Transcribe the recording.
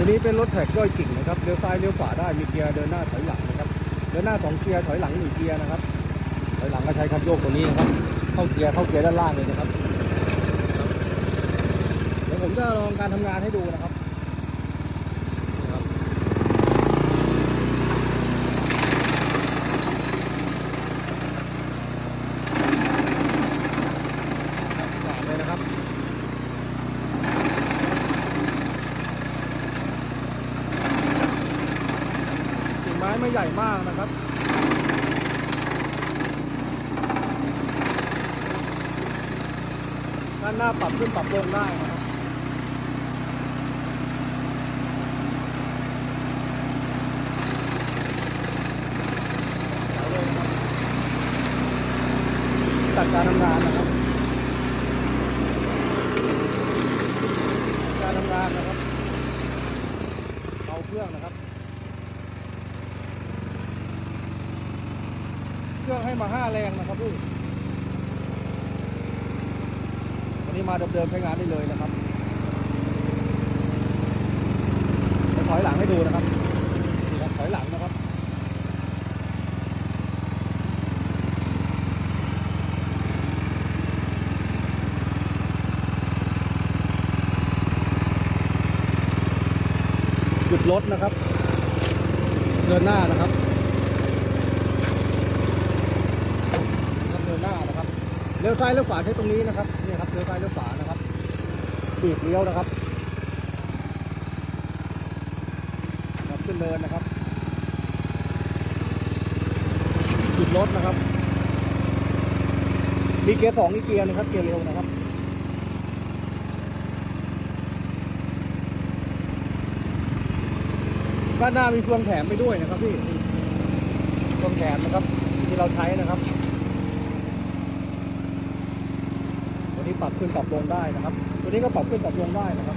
ตัวนี้เป็นรถแท็กย่อยกิ่งนะครับเลี้ยวซ้ายเลี้ยวขวาได้มีเกียร์เดินหน้าถอยหลังนะครับเดินหน้าสองเกียร์ถอยหลังหนึ่งเกียร์นะครับถอยหลังก็ใช้คันโยกตัวนี้นะครับ เข้าเกียร์เข้าเกียร์ด้านล่างเลยนะครับเดี๋ยวผมจะลองการทำงานให้ดูนะครับนี่ครับสามเลยนะครับ กิ่งไม้ไม่ ใหญ่มากนะครับด้านหน้าปรับขึ้นปรับลงได้นะครับตัดการทำงานนะครับ การทำงานนะครับ เอาเครื่องนะครับ เครื่องให้มาห้าแรงนะครับพี่วันนี้มาเดิมๆใช้งานได้เลยนะครับจะถอยหลังให้ดูนะครับนี่ครับถอยหลังนะครับหยุดรถนะครับ เดินหน้านะครับ ครับเดินหน้านะครับ เลี้ยวซ้ายเลี้ยวขวาใช้ตรงนี้นะครับนี่ครับเลี้ยวซ้ายเลี้ยวขวานะครับบีบเลี้ยวนะครับครับขึ้นเนินนะครับหยุดรถนะครับ มีเกียร์สองนี่เกียร์นะครับ เกียร์เร็วนะครับด้านหน้ามีเฟืองแถมไปด้วยนะครับพี่เฟืองแถมนะครับที่เราใช้นะครับ ตัวนี้ ปรับขึ้นปรับลงได้นะครับ ตัวนี้ก็ปรับขึ้นปรับลงได้นะครับ